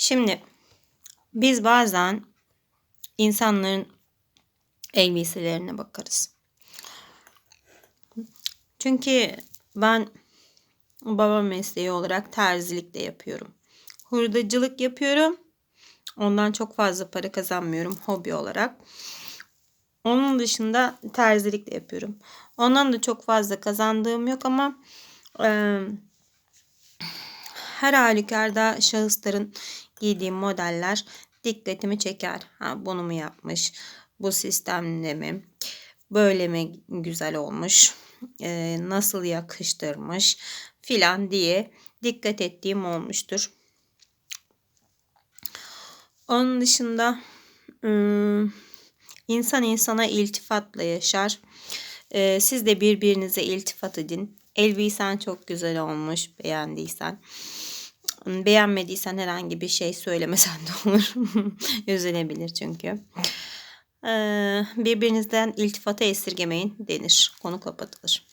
Şimdi biz bazen insanların elbiselerine bakarız. Çünkü ben baba mesleği olarak terzilik de yapıyorum. Hurdacılık yapıyorum. Ondan çok fazla para kazanmıyorum hobi olarak. Onun dışında terzilik de yapıyorum. Ondan da çok fazla kazandığım yok ama e, her halükarda şahısların giydiği modeller dikkatimi çeker. Ha, bunu mu yapmış? Bu sistemle mi? Böyle mi güzel olmuş? E, nasıl yakıştırmış? Filan diye dikkat ettiğim olmuştur. Onun dışında ım, insan insana iltifatla yaşar. Ee, siz de birbirinize iltifat edin. Elbisen çok güzel olmuş beğendiysen. Beğenmediysen herhangi bir şey söylemesen de olur. Üzülebilir çünkü. Ee, birbirinizden iltifata esirgemeyin denir. Konu kapatılır.